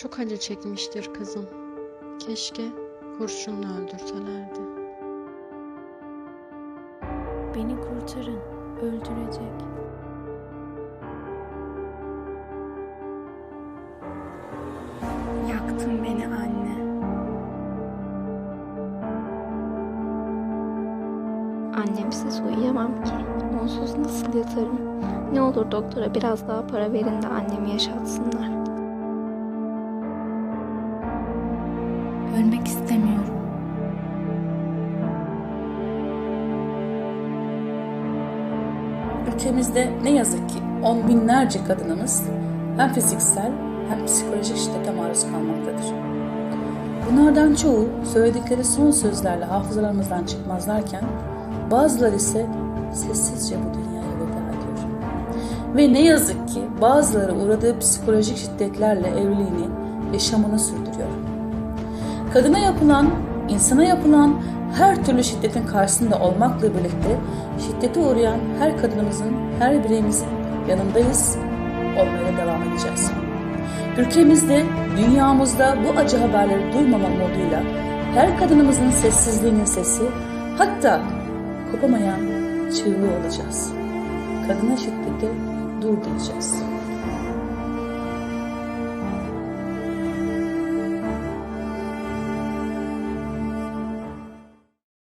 Çok acı çekmiştir kızım. Keşke kurşunla öldürselerdi. Beni kurtarın. Öldürecek. Yaktın beni anne. Annemsiz uyuyamam ki. Onsuz nasıl yatarım? Ne olur doktora biraz daha para verin de annemi yaşatsınlar. Ölmek istemiyorum. Ülkemizde ne yazık ki on binlerce kadınımız hem fiziksel hem psikolojik şiddete maruz kalmaktadır. Bunlardan çoğu söyledikleri son sözlerle hafızalarımızdan çıkmazlarken bazıları ise sessizce bu dünyaya veda ediyor. Ve ne yazık ki bazıları uğradığı psikolojik şiddetlerle evliliğini, yaşamını sürdürüyor. Kadına yapılan, insana yapılan her türlü şiddetin karşısında olmakla birlikte şiddete uğrayan her kadınımızın, her bireyimizin yanındayız, olmaya devam edeceğiz. Ülkemizde, dünyamızda bu acı haberleri duymama umuduyla her kadınımızın sessizliğinin sesi, hatta kopamayan çığlığı olacağız. Kadına şiddete dur diyeceğiz.